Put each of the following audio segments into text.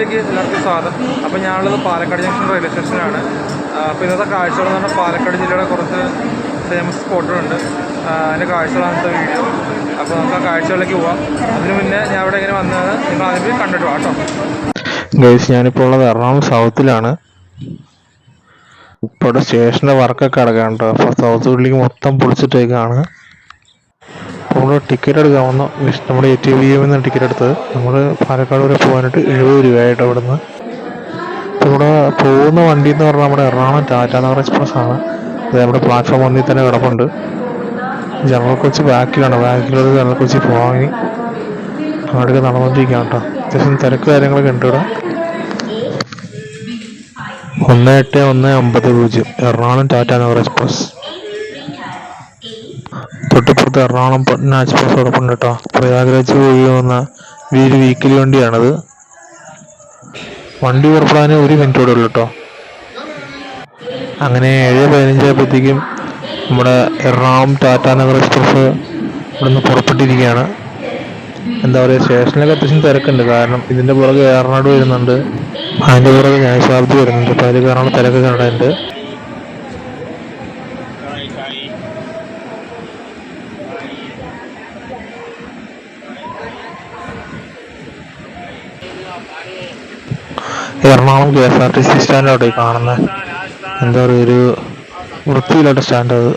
വീഡിയോയിലേക്ക് എല്ലാവർക്കും സ്വാഗതം. അപ്പോൾ ഞാനുള്ളത് പാലക്കാട് ജംഗ്ഷൻ റെയിൽവേ സ്റ്റേഷനാണ് അപ്പോൾ ഇന്നത്തെ കാഴ്ചകൾ എന്ന് പറഞ്ഞാൽ പാലക്കാട് ജില്ലയുടെ കുറച്ച് ഫേമസ് സ്പോട്ടുകളുണ്ട്. അതിന്റെ കാഴ്ചകളാണ് ഇന്നത്തെ വീഡിയോ അപ്പോൾ നമുക്ക് ആ കാഴ്ചകളിലേക്ക് പോവാം. അതിന് മുന്നേ ഞാൻ ഇവിടെ ഇങ്ങനെ വന്നത് നിങ്ങൾ പോയി കണ്ടിട്ട് വാ കേട്ടോ. ഗൈസ് ഞാനിപ്പോൾ ഉള്ളത് എറണാകുളം സൗത്തിലാണ് ഇപ്പോൾ ഇവിടെ സ്റ്റേഷന്റെ വർക്കൊക്കെ അടക്കാണ് കേട്ടോ. അപ്പോൾ സൗത്ത് ഉള്ളിലേക്ക് മൊത്തം പൊളിച്ചിട്ടേക്കാണ്. അപ്പോൾ ടിക്കറ്റ് എടുക്കാൻ വന്നു. നമ്മുടെ എ ടി വി എമ്മിൽ നിന്ന് ടിക്കറ്റ് എടുത്തത്. നമ്മൾ പാലക്കാട് വരെ പോകാനായിട്ട് എഴുപത് രൂപയായിട്ട് അവിടെ നിന്ന് ഇവിടെ പോകുന്ന വണ്ടി എന്ന് പറഞ്ഞാൽ നമ്മുടെ എറണാകുളം ടാറ്റ നഗർ എക്സ്പ്രസ് ആണ്. അത് നമ്മുടെ പ്ലാറ്റ്ഫോം ഒന്നിൽ തന്നെ കിടപ്പുണ്ട്. ജനറൽ കോച്ച് ബാക്കിലാണ്. ബാക്കിലുള്ളത് ജനറൽ കൊച്ചി പോകാൻ അവിടെയൊക്കെ നടന്നുകൊണ്ടിരിക്കുകയാണ് കേട്ടോ. അത്യാവശ്യം തിരക്ക് കാര്യങ്ങളൊക്കെ ഉണ്ട് ഇവിടെ. ഒന്ന് എട്ട് ഒന്ന് അമ്പത് പൂജ്യം. എറണാകുളം ടാറ്റ നഗർ എക്സ്പ്രസ്. തൊട്ടിപ്പുറത്ത് എറണാകുളം എക്സ്പ്രസ് കിടപ്പുണ്ട് കേട്ടോ പ്രയാഗ്രാജ് വഴി വന്ന വീര് വീക്കിലി വണ്ടിയാണത്. വണ്ടി പുറപ്പെടാൻ ഒരു മിനിറ്റ് കൂടെ ഉള്ളൂ കേട്ടോ അങ്ങനെ ഏഴ് പതിനഞ്ചായപ്പോഴത്തേക്കും നമ്മുടെ എറണാകുളം ടാറ്റാ നഗർ എക്സ്പ്രസ് ഇവിടുന്ന് പുറപ്പെട്ടിരിക്കുകയാണ്. എന്താ പറയുക സ്റ്റേഷനിലൊക്കെ അത്യാവശ്യം തിരക്കുണ്ട്. കാരണം ഇതിന്റെ പുറകെ ഏറനാട് വരുന്നുണ്ട്. അതിന്റെ പുറകെ ന്യായശാബ്ദി വരുന്നുണ്ട്. അപ്പോൾ അതിൽ കാരണം തിരക്കൊക്കെ ഉണ്ടായിട്ടുണ്ട് Ernakulam K S R T C സ്റ്റാൻഡോട്ടെ കാണുന്ന. എന്താ പറയുക ഒരു വൃത്തിയില്ലാത്ത സ്റ്റാൻഡ് അത്.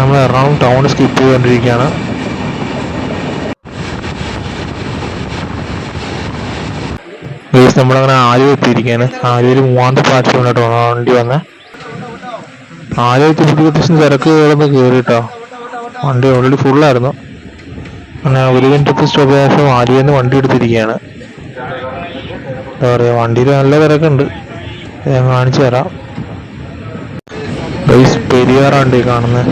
നമ്മൾ എറണാകുളം ടൗൺ സ്കിപ്പ് ചെയ്തുകൊണ്ടിരിക്കുകയാണ് നമ്മളങ്ങനെ ആലുവ എത്തിയിരിക്കുകയാണ് ആലുവയിൽ മൂന്നാമത്തെ പ്ലാറ്റ്ഫോമിലോട്ട് വണ്ടി വന്ന. ആലുവ എത്തിയപ്പോഴത്തേക്ക് അത്യാവശ്യം തിരക്ക് കയറുന്ന കയറിട്ടോ വണ്ടി ഓൾറെഡി ഫുള്ളായിരുന്നു അങ്ങനെ ഒരു മിനിറ്റ് സ്റ്റോപ്പ് ചെയ്ത ശേഷം ആലുവയിൽ നിന്ന് വണ്ടി എടുത്തിരിക്കുകയാണ് എന്താ പറയുക വണ്ടിയിൽ നല്ല തിരക്കുണ്ട് ഞാൻ കാണിച്ചു തരാം. ബൈസ് പെരിയാറാണ്ട് ഈ കാണുന്നത്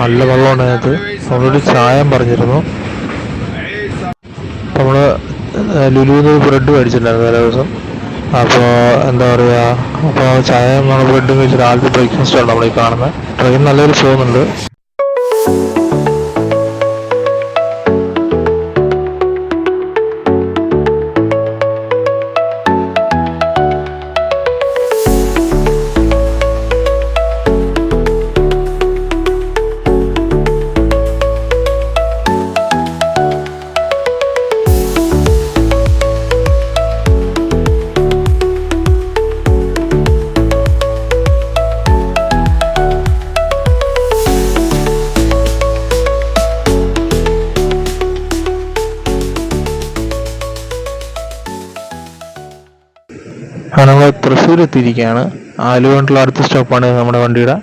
നല്ല വെള്ളമുണ്ട് അതിനകത്ത്. നമ്മളൊരു ചായം പറഞ്ഞിരുന്നു. നമ്മൾ ലുലുവിൽ ബ്രെഡ് മേടിച്ചിട്ടുണ്ടായിരുന്നു തലേ ദിവസം. അപ്പോൾ എന്താ പറയുക അപ്പോൾ ചായ നമ്മൾ ബ്രെഡും മേടിച്ചിട്ട് ആദ്യത്തെ ബ്രേക്ക്ഫാസ്റ്റ് ആണ് നമ്മൾ ഈ കാണുന്നത് ട്രെയിൻ നല്ലൊരു പോകുന്നുണ്ട് എത്തിയിരിക്കുകയാണ് ആലുവണ്ടുള്ള അടുത്ത സ്റ്റോപ്പാണ് നമ്മുടെ വണ്ടിയുടെ.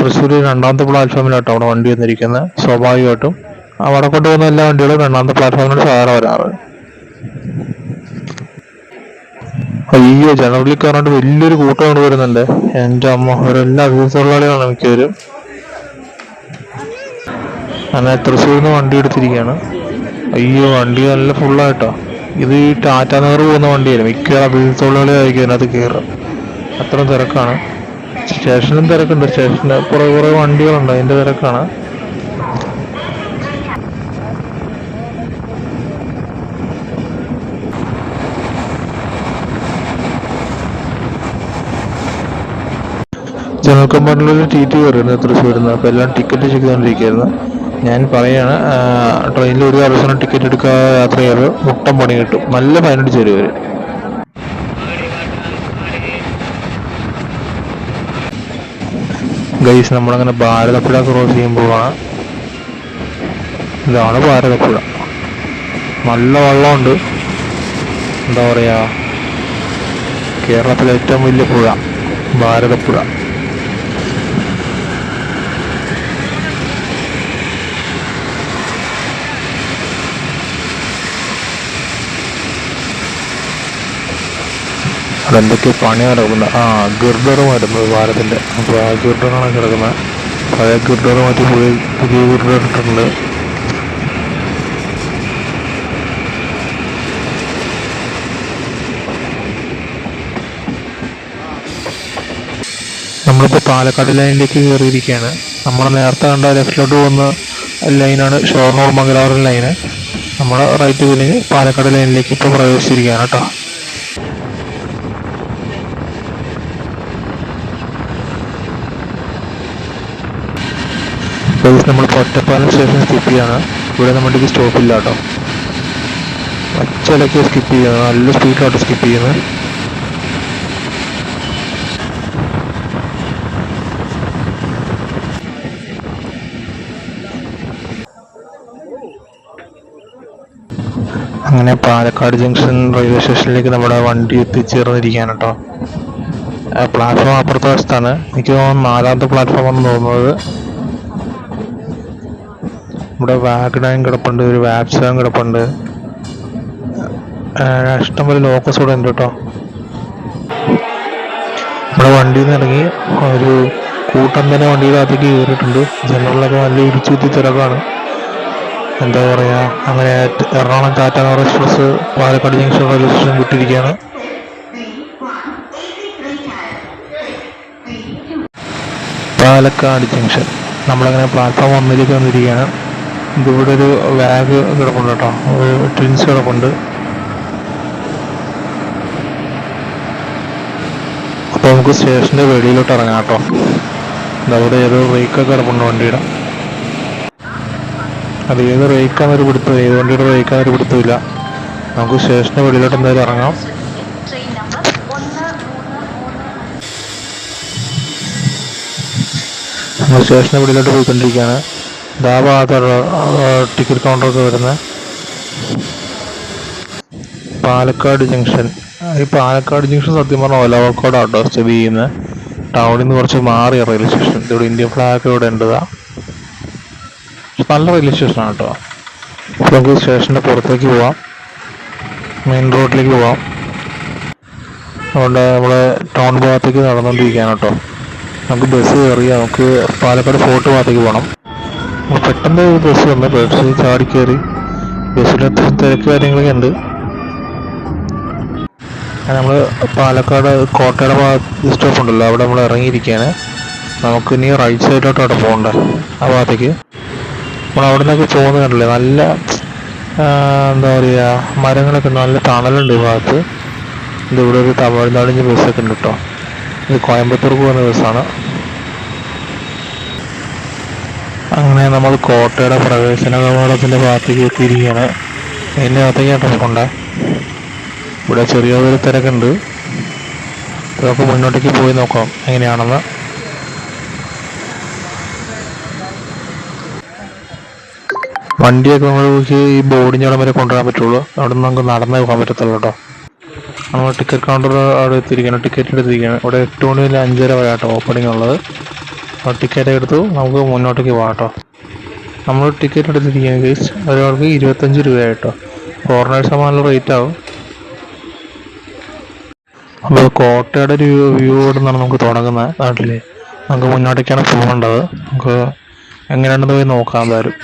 തൃശ്ശൂർ രണ്ടാമത്തെ പ്ലാറ്റ്ഫോമിലോട്ടോ അവിടെ വണ്ടി വന്നിരിക്കുന്നത്. സ്വാഭാവികമായിട്ടും അവിടെ കൊണ്ടുപോകുന്ന എല്ലാ വണ്ടികളും രണ്ടാമത്തെ പ്ലാറ്റ്ഫോമിലാണ് സാധാരണ വരാറ്. അയ്യോ ജനറലി കയറാണ്ട് വലിയൊരു കൂട്ടം കൊണ്ട് വരുന്നുണ്ട്. എന്റെ അമ്മ അവരെല്ലാം അതിഥി തൊഴിലാളികളാണ് മിക്കവരും. അങ്ങനെ തൃശ്ശൂരിൽ നിന്ന് വണ്ടി എടുത്തിരിക്കുകയാണ്. അയ്യോ വണ്ടി നല്ല ഫുള്ളായിട്ടോ ഇത് ടാറ്റ നഗർ പോകുന്ന വണ്ടിയല്ല മിക്ക അതിഥി തൊഴിലാളികളായിരിക്കും അതിനകത്ത് കയറുക. അത്ര തിരക്കാണ്. സ്റ്റേഷനും തിരക്കുണ്ട്. സ്റ്റേഷന് കുറെ കുറെ വണ്ടികളുണ്ട്. അതിന്റെ തിരക്കാണ്. ജനറൽ കമ്പാർട്ട്മെന്റിൽ ടി ടി വരുന്നത് തൃശ്ശൂരിൽ നിന്ന് അപ്പോൾ എല്ലാം ടിക്കറ്റ് ചെയ്തുകൊണ്ടിരിക്കുകയായിരുന്നു ഞാൻ പറയാണ് ട്രെയിനിൽ ഒരു ദിവസം ടിക്കറ്റ് എടുക്കാതെ യാത്ര ചെയ്യാറ് മുട്ടം പണി കിട്ടും. നല്ല തരും ഇവർ ഗൈസ് നമ്മളങ്ങനെ ഭാരതപ്പുഴ ക്രോസ് ചെയ്യുമ്പോഴാണ് ഇതാണ് ഭാരതപ്പുഴ. നല്ല വെള്ളമുണ്ട്. എന്താ പറയുക കേരളത്തിലെ ഏറ്റവും വലിയ പുഴ ഭാരതപ്പുഴ. അതെന്തൊക്കെ പണി നടക്കുന്നത് ആ ഗിർഡറുമായിരുന്നു ഭാരതിന്റെ അപ്പോൾ ആ ഗിർഡറാണ് കിടക്കുന്നത് പഴയ ഗിർഡർ മാറ്റി പുതിയ പുതിയ ഗിർഡർ ഇട്ടിട്ടുണ്ട്. നമ്മളിപ്പോൾ പാലക്കാട് ലൈനിലേക്ക് കയറിയിരിക്കുകയാണ് നമ്മൾ നേരത്തെ കണ്ട ലെഫ്റ്റിലോട്ട് പോകുന്ന ലൈനാണ് ഷൊർണൂർ മംഗലാപുരം ലൈന്. നമ്മൾ റൈറ്റ് തിരിഞ്ഞ് പാലക്കാട് ലൈനിലേക്ക് ഇപ്പോൾ പ്രവേശിച്ചിരിക്കുകയാണ് കേട്ടോ. നമ്മൾ ഒറ്റപ്പാലം സ്റ്റേഷൻ സ്കിപ്പ് ചെയ്യാണ്. ഇവിടെ നമ്മുടെ സ്റ്റോപ്പ് ഇല്ല കേട്ടോ. ഒച്ചയിലൊക്കെ സ്കിപ്പ് ചെയ്യുന്നത് നല്ല സ്പീഡിലോട്ട് സ്കിപ്പ് ചെയ്യുന്നത് അങ്ങനെ പാലക്കാട് ജംഗ്ഷൻ റെയിൽവേ സ്റ്റേഷനിലേക്ക് നമ്മുടെ വണ്ടി എത്തിച്ചേർന്നിരിക്കുകയാണ് കേട്ടോ. പ്ലാറ്റ്ഫോം അപ്പുറത്തെ വശത്താണ്. എനിക്ക് തോന്നുന്നു നാലാമത്തെ പ്ലാറ്റ്ഫോം ആണെന്ന് തോന്നുന്നത്. ഇവിടെ വാഗ്ഡാൻ കിടപ്പുണ്ട് ഒരു വാപ്സാൻ കിടപ്പുണ്ട്. ഇഷ്ടംപോലെ ലോക്കസ് ഇവിടെ ഉണ്ട് കേട്ടോ. നമ്മുടെ വണ്ടിയിൽ നിന്ന് ഇറങ്ങി ഒരു കൂട്ടം തന്നെ വണ്ടിയുടെ അകത്തേക്ക് കയറിയിട്ടുണ്ട്. ജനറലൊക്കെ നല്ല ഇടിച്ചുത്തി തിരക്കാണ്. എന്താ പറയുക അങ്ങനെ Ernakulam Tatanagar express Palakkad junction railway station വിട്ടിരിക്കുകയാണ്. Palakkad junction. നമ്മളങ്ങനെ പ്ലാറ്റ്ഫോം ഒന്നിലേക്ക് വന്നിരിക്കുകയാണ്. ഇതിവിടെ ഒരു ബാഗ് കിടപ്പുണ്ട് കേട്ടോ. ഒരു ട്വിൻസ് കിടപ്പുണ്ട്. അപ്പോൾ നമുക്ക് സ്റ്റേഷന്റെ വെളിയിലോട്ട് ഇറങ്ങാം കേട്ടോ. ഇതവിടെ ഏതോ റേക്കൊക്കെ കിടപ്പുണ്ട് വണ്ടിയുടെ. അത് ഏത് റേക്കാന്നൊരു പിടുത്തം ഏത് വണ്ടിയുടെ റേക്കാന്നൊരു പിടുത്തമില്ല നമുക്ക് സ്റ്റേഷന്റെ വെളിയിലോട്ട് എന്തായാലും ഇറങ്ങാം. നമ്മൾ വെളിയിലോട്ട് പോയിക്കൊണ്ടിരിക്കുകയാണ്. ഭാഗത്തുള്ള ടിക്കറ്റ് കൗണ്ടറൊക്കെ വരുന്നത് പാലക്കാട് ജംഗ്ഷൻ ഈ പാലക്കാട് ജംഗ്ഷൻ സത്യം പറഞ്ഞാൽ ഒലവക്കോടാട്ടോ സ്ഥിതി ചെയ്യുന്ന. ടൗണിൽ നിന്ന് കുറച്ച് മാറിയ റെയിൽവേ സ്റ്റേഷൻ ഇവിടെ ഇന്ത്യൻ ഫ്ലാഗ് ഇവിടെ ഉണ്ടതാ. നല്ല റെയിൽവേ സ്റ്റേഷനാണ് കേട്ടോ നമുക്ക് സ്റ്റേഷന്റെ പുറത്തേക്ക് പോവാം. മെയിൻ റോഡിലേക്ക് പോവാം. അതുകൊണ്ട് നമ്മൾ ടൗൺ ഭാഗത്തേക്ക് നടന്നുകൊണ്ടിരിക്കുകയാണ് കേട്ടോ നമുക്ക് ബസ് കയറി നമുക്ക് പാലക്കാട് ഫോർട്ട് ഭാഗത്തേക്ക് പോകണം പെട്ടെന്ന് ബസ് വന്ന്. ബസ് ചാടി കയറി അത്യാവശ്യം തിരക്ക് കാര്യങ്ങളൊക്കെ ഉണ്ട്. നമ്മൾ പാലക്കാട് കോട്ടയുടെ ഭാഗത്ത് സ്റ്റോപ്പ് ഉണ്ടല്ലോ. അവിടെ നമ്മൾ ഇറങ്ങിയിരിക്കുകയാണ്. നമുക്ക് ഇനി റൈറ്റ് സൈഡിലോട്ട് അവിടെ പോകണ്ടേ ആ ഭാഗത്തേക്ക്. നമ്മൾ അവിടെ നിന്നൊക്കെ പോകുന്നത് കണ്ടില്ലേ? നല്ല എന്താ പറയുക മരങ്ങളൊക്കെ നല്ല തണലുണ്ട് ഈ ഭാഗത്ത്. ഇത് ഇവിടെ ഒരു തമിഴ്നാടിന്റെ ബസ്സൊക്കെ ഉണ്ട് കേട്ടോ. ഇത് കോയമ്പത്തൂർക്ക് പോകുന്ന ബസ്സാണ് അങ്ങനെ നമ്മൾ കോട്ടയുടെ പ്രവേശന കവാടത്തിന്റെ ഭാഗത്തേക്ക് എത്തിയിരിക്കുകയാണ്. അതിന്റെ അകത്തേക്കാട്ടോ പോകണ്ടേ ഇവിടെ ചെറിയൊരു തിരക്കുണ്ട്. നമുക്ക് മുന്നോട്ടേക്ക് പോയി നോക്കാം എങ്ങനെയാണെന്ന്. വണ്ടിയൊക്കെ നമുക്ക് ഈ ബോർഡിന്റെ വരെ കൊണ്ടുവരാൻ പറ്റുള്ളൂ. അവിടെ നിന്ന് നമുക്ക് നടന്നേ പോകാൻ പറ്റത്തുള്ളൂ കേട്ടോ. നമ്മൾ ടിക്കറ്റ് കൗണ്ടർ അവിടെ എത്തിയിരിക്കുകയാണ്. ടിക്കറ്റ് എടുത്തിരിക്കുകയാണ്. ഇവിടെ എട്ട് മണി മുതൽ അഞ്ചര വരെ കേട്ടോ ഓപ്പണിംഗ് ഉള്ളത്. അപ്പോൾ ടിക്കറ്റ് എടുത്തു. നമുക്ക് മുന്നോട്ടേക്ക് പോകാം കേട്ടോ നമ്മൾ ടിക്കറ്റ് എടുത്തിരിക്കുകയാണ് ഗൈസ് ഒരാൾക്ക് ഇരുപത്തഞ്ച് രൂപ ഫോറിനേഴ്സ് ആകുമ്പോൾ നല്ല റേറ്റ് ആവും. അപ്പോൾ കോട്ടയുടെ ഒരു വ്യൂ ഇവിടുന്നാണ് നമുക്ക് തുടങ്ങുന്നത് നാട്ടിൽ നമുക്ക് മുന്നോട്ടേക്കാണ് പോകേണ്ടത്. നമുക്ക് എങ്ങനെയാണെന്ന് പോയി നോക്കാൻ എന്തായാലും.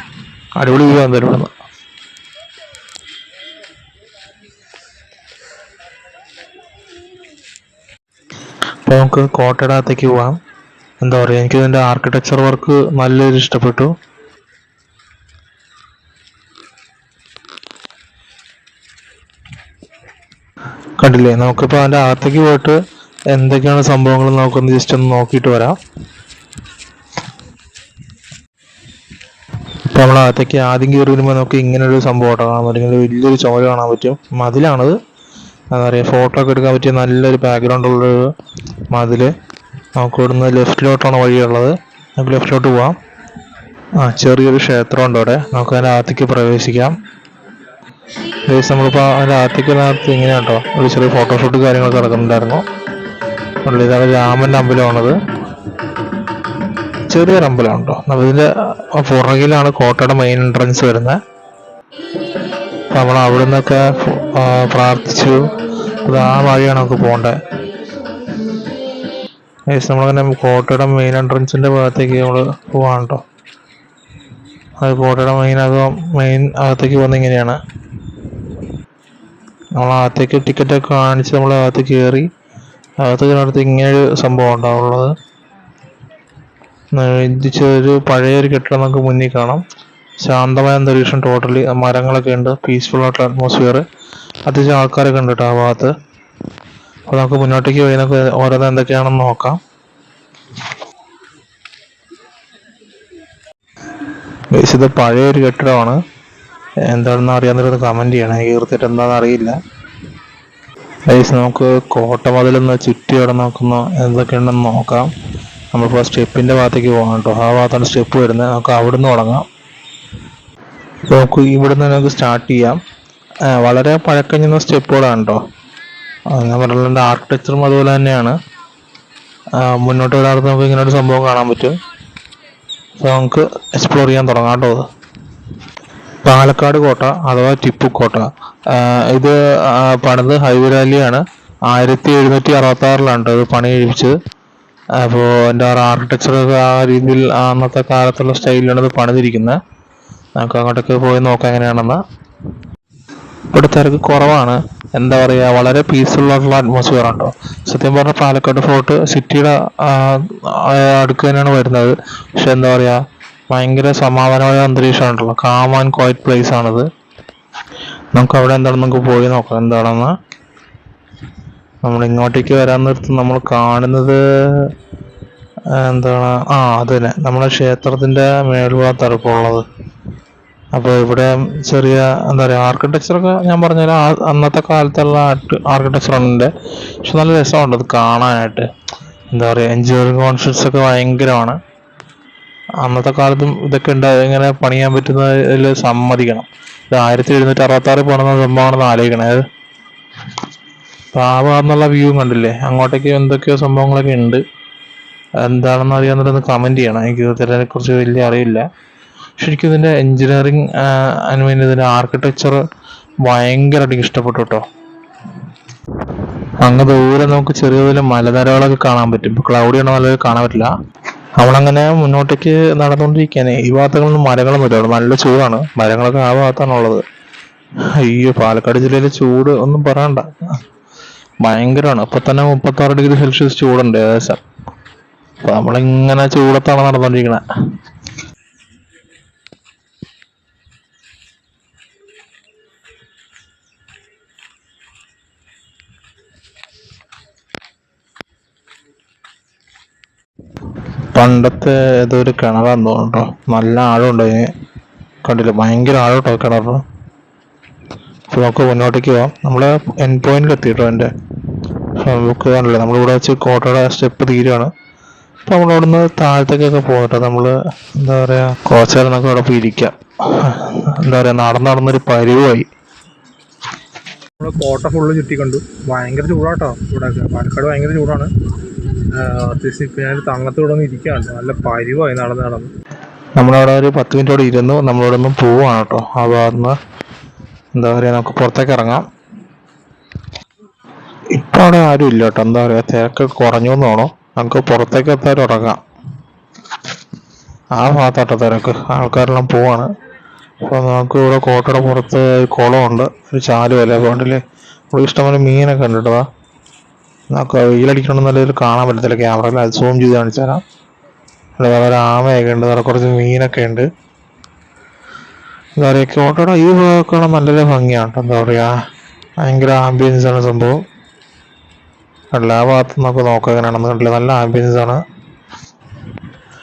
അടിപൊളി വ്യൂ എന്തായാലും ഇവിടുന്ന്. അപ്പോൾ നമുക്ക് കോട്ടയുടെ അകത്തേക്ക് പോവാം എന്താ പറയുക എനിക്ക് ഇതിന്റെ ആർക്കിടെക്ചർ വർക്ക് നല്ലൊരു ഇഷ്ടപ്പെട്ടു. കണ്ടില്ലേ നമുക്കിപ്പോൾ അതിന്റെ അകത്തേക്ക് പോയിട്ട് എന്തൊക്കെയാണ് സംഭവങ്ങൾ നമുക്കൊന്ന് ജസ്റ്റ് ഒന്ന് നോക്കിയിട്ട് വരാം. ഇപ്പോൾ നമ്മൾ അകത്തേക്ക് ആദ്യം കയറി വരുമ്പോൾ നമുക്ക് ഇങ്ങനെ ഒരു സംഭവം കാണാൻ പറ്റും. വലിയൊരു ചുമര് കാണാൻ പറ്റും. മതിലാണത്. എന്താ പറയുക ഫോട്ടോ ഒക്കെ എടുക്കാൻ പറ്റിയ നല്ലൊരു ബാക്ക്ഗ്രൗണ്ട് ഉള്ളൊരു മതിൽ. നമുക്ക് ഇവിടുന്ന് ലെഫ്റ്റിലോട്ടാണ് വഴിയുള്ളത്. നമുക്ക് ലെഫ്റ്റിലോട്ട് പോവാം. ആ ചെറിയൊരു ക്ഷേത്രം ഉണ്ട് അവിടെ. നമുക്ക് അതിന്റെ അകത്തേക്ക് പ്രവേശിക്കാം. ഗൈസ് നമ്മളിപ്പോൾ അതിന്റെ അകത്തേക്ക് അതിനകത്ത് ഇങ്ങനെ കേട്ടോ ഒരു ചെറിയ ഫോട്ടോഷൂട്ട് കാര്യങ്ങളൊക്കെ നടക്കുന്നുണ്ടായിരുന്നു. ഉള്ളിൽ ഇതാണ് രാമന്റെ അമ്പലമാണത്. ചെറിയൊരു അമ്പലമാണ് കേട്ടോ. നമ്മൾ ഇതിന്റെ പുറകിലാണ് കോട്ടയുടെ മെയിൻ എൻട്രൻസ് വരുന്നത്. നമ്മൾ അവിടെ നിന്നൊക്കെ പ്രാർത്ഥിച്ചു. അത് ആ വഴിയാണ് നമുക്ക് പോകേണ്ടത്. ഗൈസ് നമ്മളങ്ങനെ കോട്ടയുടെ മെയിൻ എൻട്രൻസിന്റെ ഭാഗത്തേക്ക് നമ്മൾ പോവാണ് കേട്ടോ അത് കോട്ടയുടെ മെയിൻ അകം മെയിൻ അകത്തേക്ക് പോകുന്ന ഇങ്ങനെയാണ്. നമ്മൾ അകത്തേക്ക് ടിക്കറ്റ് ഒക്കെ കാണിച്ച് നമ്മൾ അകത്ത് കയറി അകത്ത് കയറിനടുത്ത് ഇങ്ങനൊരു സംഭവം ഉണ്ടാവുള്ളത്. ഒരു പഴയ പഴയൊരു കെട്ടിടം നമുക്ക് മുന്നിൽ കാണാം. ശാന്തമായ അന്തരീക്ഷം ടോട്ടലി മരങ്ങളൊക്കെ ഉണ്ട് പീസ്ഫുൾ ആയിട്ടുള്ള അറ്റ്മോസ്ഫിയർ അത്യാവശ്യം ആൾക്കാരൊക്കെ ഉണ്ട് കേട്ടോ ആ ഭാഗത്ത്. അപ്പോൾ നമുക്ക് മുന്നോട്ടേക്ക് പോയി നമുക്ക് ഓരോന്ന് എന്തൊക്കെയാണെന്ന് നോക്കാം. ഇത് പഴയ ഒരു കെട്ടിടമാണ്. എന്താണെന്ന് അറിയാമെന്നൊരു കമന്റ് ചെയ്യണം. ഈർത്തിട്ട് എന്താണെന്ന് അറിയില്ല. ഗൈസ് നമുക്ക് കോട്ടമതിലൊന്ന് ചുറ്റി അവിടെ നോക്കുന്ന എന്തൊക്കെയുണ്ടെന്ന് നോക്കാം. നമ്മളിപ്പോൾ സ്റ്റെപ്പിന്റെ ഭാഗത്തേക്ക് പോകണം കേട്ടോ. ആ ഭാഗത്താണ് സ്റ്റെപ്പ് വരുന്നത്. നമുക്ക് അവിടുന്ന് തുടങ്ങാം. നമുക്ക് ഇവിടുന്ന് നമുക്ക് സ്റ്റാർട്ട് ചെയ്യാം. വളരെ പഴക്കഞ്ഞുന്ന സ്റ്റെപ്പുകളാണ് കേട്ടോ. ഞാൻ പറഞ്ഞിട്ടുണ്ട് ആർക്കിടെക്ചറും അതുപോലെ തന്നെയാണ്. മുന്നോട്ട് വരാതെ നമുക്ക് ഇങ്ങനെ ഒരു സംഭവം കാണാൻ പറ്റും. അപ്പോൾ നമുക്ക് എക്സ്പ്ലോർ ചെയ്യാൻ തുടങ്ങാം കേട്ടോ. പാലക്കാട് കോട്ട അഥവാ ടിപ്പു കോട്ട. ഇത് പണിത് ഹൈവരാലിയാണ് ആയിരത്തി എഴുന്നൂറ്റി അറുപത്തി ആറിലാണ് ഇത് പണി കഴിപ്പിച്ചത്. അപ്പോൾ എന്റെ ആർക്കിടെക്ചർ ആ രീതിയിൽ അന്നത്തെ കാലത്തുള്ള സ്റ്റൈലിലാണ് ഇത് പണിതിരിക്കുന്നത് നമുക്ക് അങ്ങോട്ടൊക്കെ പോയി നോക്കാം എങ്ങനെയാണെന്ന്. ഇവിടെ തിരക്ക് കുറവാണ്. എന്താ പറയുക വളരെ പീസ്ഫുൾ ആയിട്ടുള്ള അറ്റ്മോസ്ഫിയർ ഉണ്ടോ സത്യം പറഞ്ഞാൽ പാലക്കാട് ഫോർട്ട് സിറ്റിയുടെ അടുക്ക് തന്നെയാണ് വരുന്നത്. പക്ഷെ എന്താ പറയുക ഭയങ്കര സമാധാനമായ അന്തരീക്ഷമാണല്ലോ കാം ആൻഡ് ക്വയറ്റ് പ്ലേസ് ആണിത്. നമുക്ക് അവിടെ എന്താണെന്ന് നമുക്ക് പോയി നോക്കാം. എന്താണെന്ന്? നമ്മൾ ഇങ്ങോട്ടേക്ക് വരാൻ നിർത്തി നമ്മൾ കാണുന്നത് എന്താണ്? ആ അത് തന്നെ. നമ്മുടെ ക്ഷേത്രത്തിന്റെ മേൽഭാഗത്താണ് ഇപ്പോൾ ഉള്ളത്. അപ്പോൾ ഇവിടെ ചെറിയ എന്താ പറയുക ആർക്കിടെക്ചറൊക്കെ ഞാൻ പറഞ്ഞ അന്നത്തെ കാലത്തുള്ള ആർക്കിടെക്ചർ ഉണ്ട്. പക്ഷെ നല്ല രസമുണ്ട് അത് കാണാനായിട്ട്. എന്താ പറയുക എഞ്ചിനീയറിംഗ് കോൺഷ്യസ് ഒക്കെ ഭയങ്കരമാണ്. അന്നത്തെ കാലത്തും ഇതൊക്കെ ഉണ്ട് ഇങ്ങനെ പണിയാൻ പറ്റുന്നതിൽ സമ്മതിക്കണം. ഇത് ആയിരത്തി എഴുന്നൂറ്റി അറുപത്താറ് പണിത സംഭവമാണെന്ന് ആലോചിക്കണേ അപ്പോൾ വ്യൂ കണ്ടില്ലേ? അങ്ങോട്ടേക്ക് എന്തൊക്കെയോ സംഭവങ്ങളൊക്കെ ഉണ്ട്. എന്താണെന്ന് അറിയാവുന്നവരൊന്ന് കമന്റ് ചെയ്യണം. എനിക്ക് ഇതിനെ കുറിച്ച് വലിയ അറിയില്ല ശരിക്കും ഇതിന്റെ എൻജിനീയറിങ് ഐ മീൻ ഇതിന്റെ ആർക്കിടെക്ചർ ഭയങ്കരമായിട്ട് ഇഷ്ടപ്പെട്ടു കേട്ടോ അങ്ങ് ദൂരെ നമുക്ക് ചെറിയ ചെറിയ മലനിരകളൊക്കെ കാണാൻ പറ്റും. ഇപ്പോൾ ക്ലൗഡിയാണ് നല്ലത് കാണാൻ പറ്റില്ല. നമ്മളങ്ങനെ മുന്നോട്ടേക്ക് നടന്നുകൊണ്ടിരിക്കുകയാണ്. ഈ ഭാഗത്തുകളൊന്നും മരങ്ങളും ഇല്ല നല്ല ചൂടാണ്. മരങ്ങളൊക്കെ ആ ഭാഗത്താണ് ഉള്ളത്. അയ്യോ പാലക്കാട് ജില്ലയിലെ ചൂട് ഒന്നും പറയണ്ട. ഭയങ്കരമാണ്. ഇപ്പൊ തന്നെ മുപ്പത്താറ് ഡിഗ്രി സെൽഷ്യസ് ചൂടുണ്ട് ഏകദേശം. അപ്പൊ നമ്മളിങ്ങനെ ചൂടത്താണ് നടന്നുകൊണ്ടിരിക്കണേ. പണ്ടത്തെ ഏതോ ഒരു കിണറാന്ന് തോന്നുന്നു കേട്ടോ നല്ല ആഴമുണ്ട് അതിന് കണ്ടില്ല? ഭയങ്കര ആഴം കേട്ടോ കിണറിന് അപ്പോൾ നമുക്ക് മുന്നോട്ടേക്ക് പോവാം. നമ്മൾ എൻ പോയിന്റിൽ എത്തിയിട്ടോ എന്റെ നമുക്ക് കണ്ടില്ല? നമ്മളിവിടെ വെച്ച് കോട്ടയുടെ സ്റ്റെപ്പ് തീരുവാണ്. അപ്പോൾ നമ്മൾ അവിടുന്ന് താഴത്തേക്കൊക്കെ പോകട്ടെ. നമ്മൾ എന്താ പറയുക കുറച്ച് നേരം അവിടെ പോയി ഇരിക്കാം. എന്താ പറയുക നടന്ന് നടന്നൊരു പരിവായി. നമ്മൾ കോട്ട ഫുള്ള് ചുറ്റി കണ്ടു. ഭയങ്കര ചൂടാട്ടോ ഇവിടെ പാലക്കാട് ഭയങ്കര ചൂടാണ്. അത്യാവശ്യം തങ്ങത്തോടെ ഒന്ന് ഇരിക്കുകയാണ് നല്ല പരിവായി നടന്ന് നടന്ന്. നമ്മളവിടെ ഒരു പത്ത് മിനിറ്റ് അവിടെ ഇരുന്നു. നമ്മളിവിടെ ഒന്നും പോവാണ് കേട്ടോ. ഭാഗത്തുനിന്ന് എന്താ പറയുക നമുക്ക് പുറത്തേക്ക് ഇറങ്ങാം. ഇപ്പം അവിടെ ആരും ഇല്ല കേട്ടോ. എന്താ പറയുക തിരക്ക് കുറഞ്ഞു എന്ന് വേണോ നമുക്ക് പുറത്തേക്ക് എത്താൻ ഇറങ്ങാം. ആ ഭാഗത്താട്ടോ തിരക്ക്. ആൾക്കാരെല്ലാം പോവാണ്. അപ്പോൾ നമുക്ക് ഇവിടെ കോട്ടയുടെ പുറത്ത് കുളമുണ്ട് ഒരു ചാലുമല്ലേ അതുകൊണ്ടില്ലേ ഇവിടെ ഇഷ്ടംപോലെ മീനൊക്കെ ഉണ്ട് കേട്ടോ. നമുക്ക് ഇതിൽ കാണാൻ പറ്റത്തില്ല ക്യാമറയിൽ അത് സൂം ചെയ്ത് കാണിച്ചു തരാം. അല്ലെ വേറെ ആമയൊക്കെ ഉണ്ട്. വേറെ കുറച്ച് മീനൊക്കെ ഉണ്ട്. എന്താ പറയുക കോട്ടയുടെ ഈ ഭാഗമൊക്കെ നല്ലൊരു ഭംഗിയാണ്. എന്താ പറയുക ഭയങ്കര ആംബിയൻസ് ആണ് സംഭവം. എല്ലാ ഭാഗത്തും നമുക്ക് നോക്കാം എങ്ങനെയാണെന്ന് കണ്ടില്ല. നല്ല ആംബിയൻസ് ആണ്.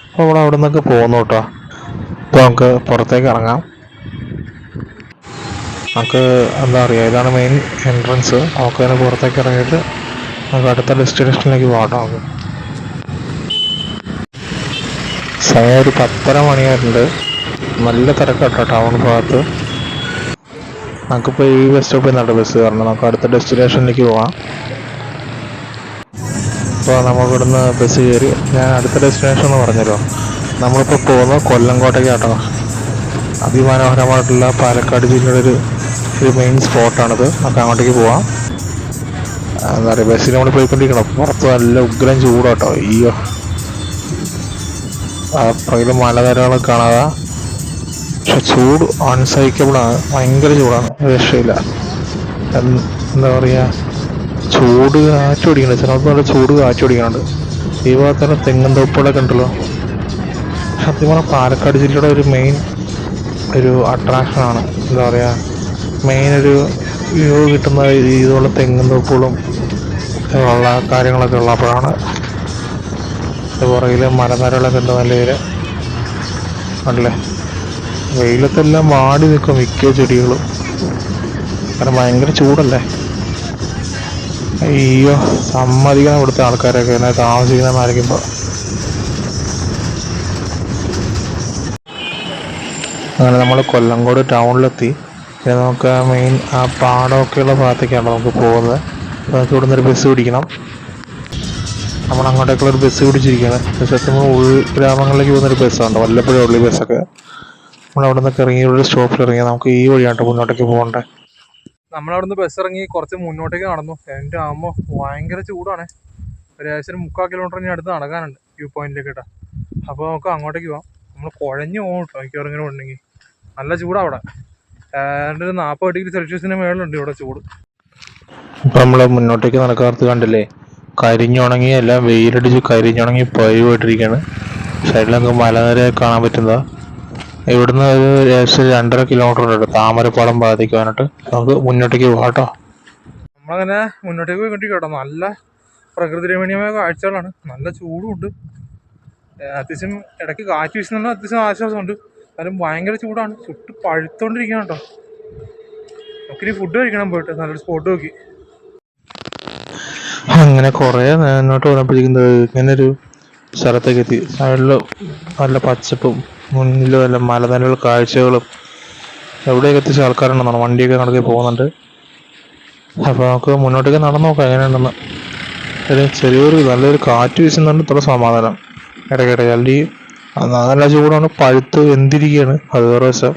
അപ്പോൾ നമ്മൾ അവിടെ നിന്നൊക്കെ പോകുന്നു കേട്ടോ. അപ്പോൾ നമുക്ക് പുറത്തേക്ക് ഇറങ്ങാം. നമുക്ക് എന്താ പറയുക ഇതാണ് മെയിൻ എൻട്രൻസ് നമുക്ക് അതിന് പുറത്തേക്ക് ഇറങ്ങിയിട്ട് നമുക്ക് അടുത്ത ഡെസ്റ്റിനേഷനിലേക്ക് പോകാം. ട്ടോ നമുക്ക് സമയം ഒരു പത്തര മണിയായിട്ടുണ്ട്. നല്ല തിരക്കാട്ടോ ടൗൺ ഭാഗത്ത്. നമുക്കിപ്പോൾ ഈ ബസ് സ്റ്റോപ്പിൽ നിന്നാണ് ബസ് കാരണം നമുക്ക് അടുത്ത ഡെസ്റ്റിനേഷനിലേക്ക് പോകാം. അപ്പോൾ നമുക്കിവിടുന്ന് ബസ് കയറി ഞാൻ അടുത്ത ഡെസ്റ്റിനേഷൻ എന്ന് പറഞ്ഞല്ലോ. നമ്മളിപ്പോൾ പോകുന്നത് കൊല്ലംകോട്ടയ്ക്കാട്ടോ അതിമനോഹരമായിട്ടുള്ള പാലക്കാട് ജില്ലയുടെ ഒരു ഒരു മെയിൻ സ്പോട്ടാണിത് നമുക്ക് അങ്ങോട്ടേക്ക് പോവാം എന്താ പറയുക ബസ്സിൽ നമ്മൾ പോയിക്കൊണ്ടിരിക്കണം. പുറത്ത് നല്ല ഉഗ്രം ചൂടാട്ടോ. അയ്യോ. ആ പുറകിൽ മലനിരകളൊക്കെ കാണാതെ. പക്ഷെ ചൂട് അൺസഹിക്കബിളാണ് ഭയങ്കര ചൂടാണ്. രക്ഷയില്ല. എന്താ പറയുക ചൂട് കാറ്റ് പിടിക്കുന്നുണ്ട്. ചിലപ്പോൾ നല്ല ചൂട് കാറ്റ് പിടിക്കുന്നുണ്ട്. ഈ ഭാഗത്താണ് തെങ്ങും തോപ്പുകളൊക്കെ ഉണ്ടല്ലോ. സത്യം പറഞ്ഞാൽ പാലക്കാട് ജില്ലയുടെ ഒരു മെയിൻ ഒരു അട്രാക്ഷനാണ് എന്താ പറയുക മെയിൻ ഒരു വ്യൂ കിട്ടുന്ന രീതിയിലുള്ള തെങ്ങും തോപ്പുകളും ഉള്ള കാര്യങ്ങളൊക്കെ ഉള്ളപ്പോഴാണ് പുറകിൽ മലനിരകളൊക്കെ ഉണ്ട് നല്ല രീതിയിൽ കണ്ടില്ലേ വെയിലത്തെല്ലാം വാടി നിൽക്കും മിക്ക ചെടികളും. കാരണം ഭയങ്കര ചൂടല്ലേ? അയ്യോ സമ്മതിക്കണം ഇവിടുത്തെ ആൾക്കാരൊക്കെ എന്നെ താമസിക്കുന്ന ആയിരിക്കുമ്പോൾ അങ്ങനെ നമ്മൾ കൊല്ലംകോട് ടൗണിലെത്തി. പിന്നെ നമുക്ക് മെയിൻ ആ പാടമൊക്കെയുള്ള ഭാഗത്തേക്കാണ് നമുക്ക് പോകുന്നത്. അപ്പോൾ നമുക്ക് ഒരു ബസ് പിടിക്കണം. നമ്മൾ അങ്ങോട്ടേക്കുള്ള ഒരു ബസ് പിടിച്ചിരിക്കുകയാണ്. പക്ഷേ നമ്മൾ ഉൾഗ്രാമങ്ങളിലേക്ക് പോകുന്നൊരു ബസ്സുണ്ട് വല്ലപ്പോഴും ഉള്ളി ബസ്സൊക്കെ നമ്മൾ അവിടെ നിന്നൊക്കെ ഇറങ്ങി ഒരു സ്റ്റോപ്പിൽ ഇറങ്ങി നമുക്ക് ഈ വഴിയാട്ടോ മുന്നോട്ടേക്ക് പോകണ്ടേ. നമ്മളവിടെ നിന്ന് ബസ് ഇറങ്ങി കുറച്ച് മുന്നോട്ടേക്ക് നടന്നു. എന്റെ അമ്മ ഭയങ്കര ചൂടാണ്. ഒരു ഏകദേശം മുക്കാൽ കിലോമീറ്റർ ഇനി അടുത്ത് നടക്കാനുണ്ട് വ്യൂ പോയിന്റിലേക്ക് കേട്ടോ അപ്പോൾ നമുക്ക് അങ്ങോട്ടേക്ക് പോവാം. നമ്മൾ കുഴഞ്ഞു പോകും കേട്ടോ എനിക്ക് ഇറങ്ങി ഉണ്ടെങ്കിൽ. നല്ല ചൂടാണ് അവിടെ. ഏതാണ്ട് ഒരു നാൽപ്പത് ഡിഗ്രി സെൽഷ്യസിന് മേളിലുണ്ട് ഇവിടെ ചൂട്. ഇപ്പം നമ്മൾ മുന്നോട്ടേക്ക് നടക്കാർത്ത് കണ്ടില്ലേ? കരിഞ്ഞുണങ്ങി എല്ലാം വെയിലടിച്ച് കരിഞ്ഞുണങ്ങി പഴുവായിട്ടിരിക്കുകയാണ് സൈഡിലൊക്കെ മലനിര കാണാൻ പറ്റുന്നതാ. ഇവിടുന്ന് ഒരു ഏകദേശം രണ്ടര കിലോമീറ്റർ ഉണ്ട് താമരപ്പാടം ഭാഗത്തേക്ക് വന്നിട്ട്. നമുക്ക് മുന്നോട്ടേക്ക് പോകാം കേട്ടോ. നമ്മളങ്ങനെ മുന്നോട്ടേക്ക് പോയിക്കൊണ്ടിരിക്കും നല്ല പ്രകൃതി രമണീയമായ കാഴ്ചകളാണ്. നല്ല ചൂടുമുണ്ട്. അത്യാവശ്യം ഇടയ്ക്ക് കാറ്റ് വീശുന്നുണ്ട് അത്യാവശ്യം ആശ്വാസമുണ്ട്. എന്നാലും ഭയങ്കര ചൂടാണ്. ചുട്ട് പഴുത്തോണ്ടിരിക്കുകയാണ് കേട്ടോ. നമുക്കിനി ഫുഡ് കഴിക്കണം പോയിട്ട്. നല്ലൊരു സ്പോട്ട് നോക്കി. അങ്ങനെ കുറേ മുന്നോട്ട് വന്നപ്പോഴേക്കും ഇങ്ങനെ ഒരു സ്ഥലത്തേക്ക് എത്തി. സൈഡിൽ നല്ല പച്ചപ്പും മുന്നിൽ നല്ല മലനിരകൾ കാഴ്ചകളും. എവിടെയൊക്കെ എത്തിച്ച ആൾക്കാരുണ്ടെന്നാണ്. വണ്ടിയൊക്കെ നടക്കി പോകുന്നുണ്ട്. അപ്പോൾ നമുക്ക് മുന്നോട്ടേക്ക് നടന്നു നോക്കാം എങ്ങനെയുണ്ടെന്ന്. ഒരു ചെറിയൊരു നല്ലൊരു കാറ്റ് വീശുന്നുണ്ട്. ഇത്ര സമാധാനം. ഇടയ്ക്കിടയ്ക്ക് അല്ലെങ്കിൽ നല്ല ചൂടാണ്. പഴുത്ത് വെന്തിരിക്കുകയാണ് അത് വേറെ രസം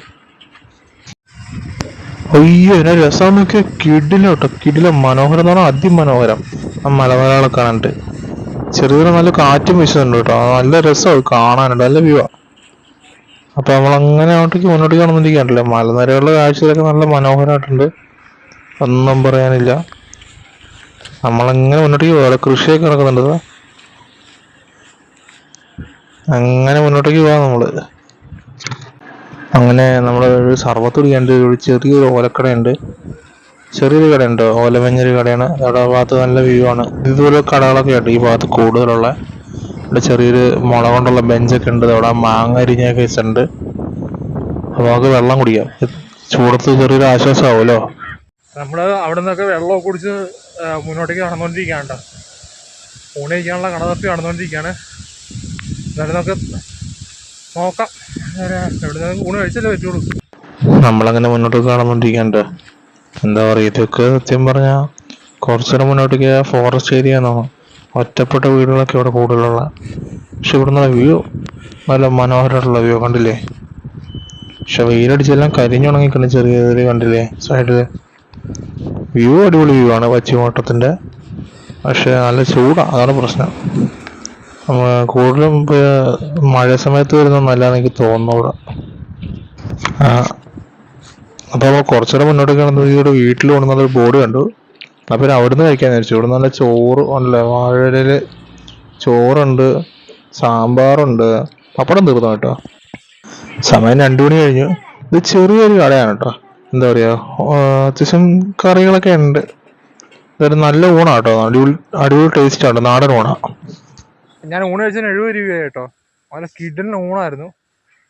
അയ്യോ എന്നെ രസം നോക്കിയ. കിടില കേട്ടോ കിടില മനോഹരം എന്ന് പറഞ്ഞാൽ അതിമനോഹരം. ആ മലനിരകളെ കാണാനായിട്ട്. ചെറിയൊരു നല്ല കാറ്റും വീശുന്നുണ്ട് കേട്ടോ. നല്ല രസമാണ് കാണാനുണ്ട് നല്ല വ്യൂ അപ്പൊ നമ്മൾ അങ്ങനെ അങ്ങോട്ടേക്ക് മുന്നോട്ടേക്ക് നടന്നിരിക്കുകയാണല്ലേ മലനിരകളുടെ കാഴ്ചകളൊക്കെ നല്ല മനോഹരമായിട്ടുണ്ട്. ഒന്നും പറയാനില്ല. നമ്മളങ്ങനെ മുന്നോട്ടേക്ക് പോകാം. കൃഷിയൊക്കെ നടക്കുന്നുണ്ട്. അങ്ങനെ മുന്നോട്ടേക്ക് പോവാം നമ്മൾ. അങ്ങനെ നമ്മൾ ഒരു സർവത്ത് കുടിക്കാണ്ട് ഒരു ചെറിയൊരു ഓലക്കടയുണ്ട്. ചെറിയൊരു കടയുണ്ട്. ഓലമഞ്ഞൊരു കടയാണ്. അവിടെ ഭാഗത്ത് നല്ല വ്യൂ ആണ്. ഇതുപോലെ കടകളൊക്കെ ഉണ്ട്. ഈ ഭാഗത്ത് കൂടുതലുള്ള. ഇവിടെ ചെറിയൊരു മുള കൊണ്ടുള്ള ബെഞ്ചൊക്കെ ഉണ്ട്. അവിടെ മാങ്ങ അരിഞ്ഞൊക്കെ വെച്ചിട്ടുണ്ട്. അപ്പോൾ നമുക്ക് വെള്ളം കുടിക്കാം. ചൂടത്ത് ചെറിയൊരു ആശ്വാസമാവുമല്ലോ? നമ്മൾ അവിടെ നിന്നൊക്കെ വെള്ളമൊക്കെ കുടിച്ച് മുന്നോട്ടേക്ക് നടന്നുകൊണ്ടിരിക്കുകയാണ് കേട്ടോ ഊണ് കഴിക്കാനുള്ള കട തപ്പി നടന്നുകൊണ്ടിരിക്കുകയാണ് എന്നാലും നമുക്ക് നോക്കാം. നിന്ന് ഊണ് കഴിച്ചല്ലേ പറ്റുള്ളൂ. നമ്മളങ്ങനെ മുന്നോട്ട് കാണുമ്പോണ്ടിരിക്കണ്ട എന്താ പറയുക ഇതൊക്കെ സത്യം പറഞ്ഞാൽ കുറച്ചുകൂടെ മുന്നോട്ടേക്ക് ഫോറസ്റ്റ് ഏരിയ എന്നാണ് ഒറ്റപ്പെട്ട വീടുകളൊക്കെ ഇവിടെ കൂടുതലുള്ള. പക്ഷെ ഇവിടുന്ന് വ്യൂ നല്ല മനോഹരമായിട്ടുള്ള വ്യൂ കണ്ടില്ലേ? പക്ഷെ വെയിലടിച്ചെല്ലാം കരിഞ്ഞുണങ്ങിക്കണ്ട് ചെറിയ ചെറിയ കണ്ടില്ലേ സൈഡിൽ വ്യൂ അടിപൊളി വ്യൂ ആണ് പശ്ചിമഘട്ടത്തിന്റെ പക്ഷെ നല്ല ചൂടാണ് അതാണ് പ്രശ്നം. കൂടുതലും മഴ സമയത്ത് വരുന്ന നല്ലതാണെന്ന് എനിക്ക് തോന്നുന്നു അപ്പോൾ കുറച്ചുകൂടെ മുന്നോട്ട് കിടന്നത് ഇവിടെ വീട്ടിൽ കൊണ്ടുവന്ന ബോർഡ് കണ്ടു. അപ്പോൾ പിന്നെ അവിടുന്ന് കഴിക്കാൻ വിചാരിച്ചു. ഇവിടെ നല്ല ചോറ് ഉണ്ടല്ലോ വാഴയിൽ ചോറുണ്ട് സാമ്പാറുണ്ട് പപ്പടം തീർന്നു കേട്ടോ. സമയം രണ്ടു മണി കഴിഞ്ഞു. ഇത് ചെറിയൊരു കടയാണ് കേട്ടോ. എന്താ പറയുക അത്യാവശ്യം കറികളൊക്കെ ഉണ്ട്. ഇതൊരു നല്ല ഊണാട്ടോ അടിപൊളി അടിപൊളി ടേസ്റ്റ് ആണ്. നാടൻ ഊണാണ് ഞാൻ ഊണ് കഴിച്ചതിന് എഴുപത് രൂപയായി കേട്ടോ. നല്ല കിടലിന് ഊണായിരുന്നു.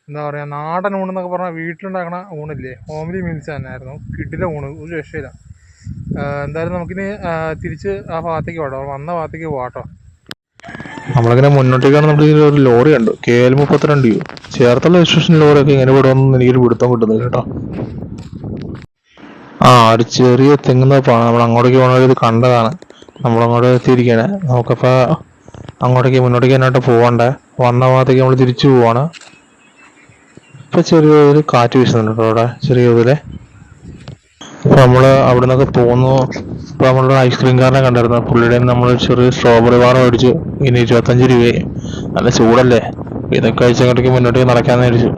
എന്താ പറയുക നാടൻ ഊണെന്നൊക്കെ പറഞ്ഞാൽ വീട്ടിലുണ്ടാക്കണ ഊണില്ലേ? ഹോംലി മീൽസ് തന്നെയായിരുന്നു. കിഡിലെ ഊണ് ഒരു രക്ഷയില്ല. എന്തായാലും നമുക്കിനി തിരിച്ച് ആ ഭാഗത്തേക്ക് പോകട്ടോ വന്ന ഭാഗത്തേക്ക് പോകാട്ടോ നമ്മളിങ്ങനെ മുന്നോട്ടേക്കാണ് ഇതിൽ ഒരു ലോറി കണ്ടു. കെ എൽ മുപ്പത്തിരണ്ട് യു ചേർത്തുള്ള രജിസ്ട്രേഷൻ ലോറിയൊക്കെ ഇങ്ങനെ വിടുമെന്ന് എനിക്കൊരു പിടുത്തം കിട്ടുന്നില്ല കേട്ടോ. ആ ഒരു ചെറിയ തെങ്ങുന്നപ്പാണ് നമ്മൾ അങ്ങോട്ടേക്ക് പോകണ ഇത് കണ്ടതാണ്. നമ്മളങ്ങോട്ട് എത്തിയിരിക്കണേ. നമുക്കപ്പോൾ അങ്ങോട്ടേക്ക് മുന്നോട്ടേക്ക് തന്നെയായിട്ട് പോകണ്ടേ വന്ന ഭാഗത്തേക്ക് നമ്മൾ തിരിച്ചു പോവാണ്. ഇപ്പൊ ചെറിയ ഒരു കാറ്റ് വീശുന്നുണ്ട് അവിടെ ചെറിയ തോതിൽ അപ്പൊ നമ്മൾ അവിടെ നിന്നൊക്കെ പോന്നു. ഇപ്പൊ നമ്മളൊരു ഐസ്ക്രീം കാരനെ കണ്ടായിരുന്നു. പുള്ളിയുടെ നമ്മൾ ചെറിയ സ്ട്രോബെറി ബാർ മേടിച്ചു. ഇനി ഇരുപത്തഞ്ച് രൂപയായി. നല്ല ചൂടല്ലേ? ഇതൊക്കെ കഴിച്ച് അങ്ങോട്ടേക്ക് മുന്നോട്ടേക്ക് നടക്കാന്ന് വിചാരിച്ചു.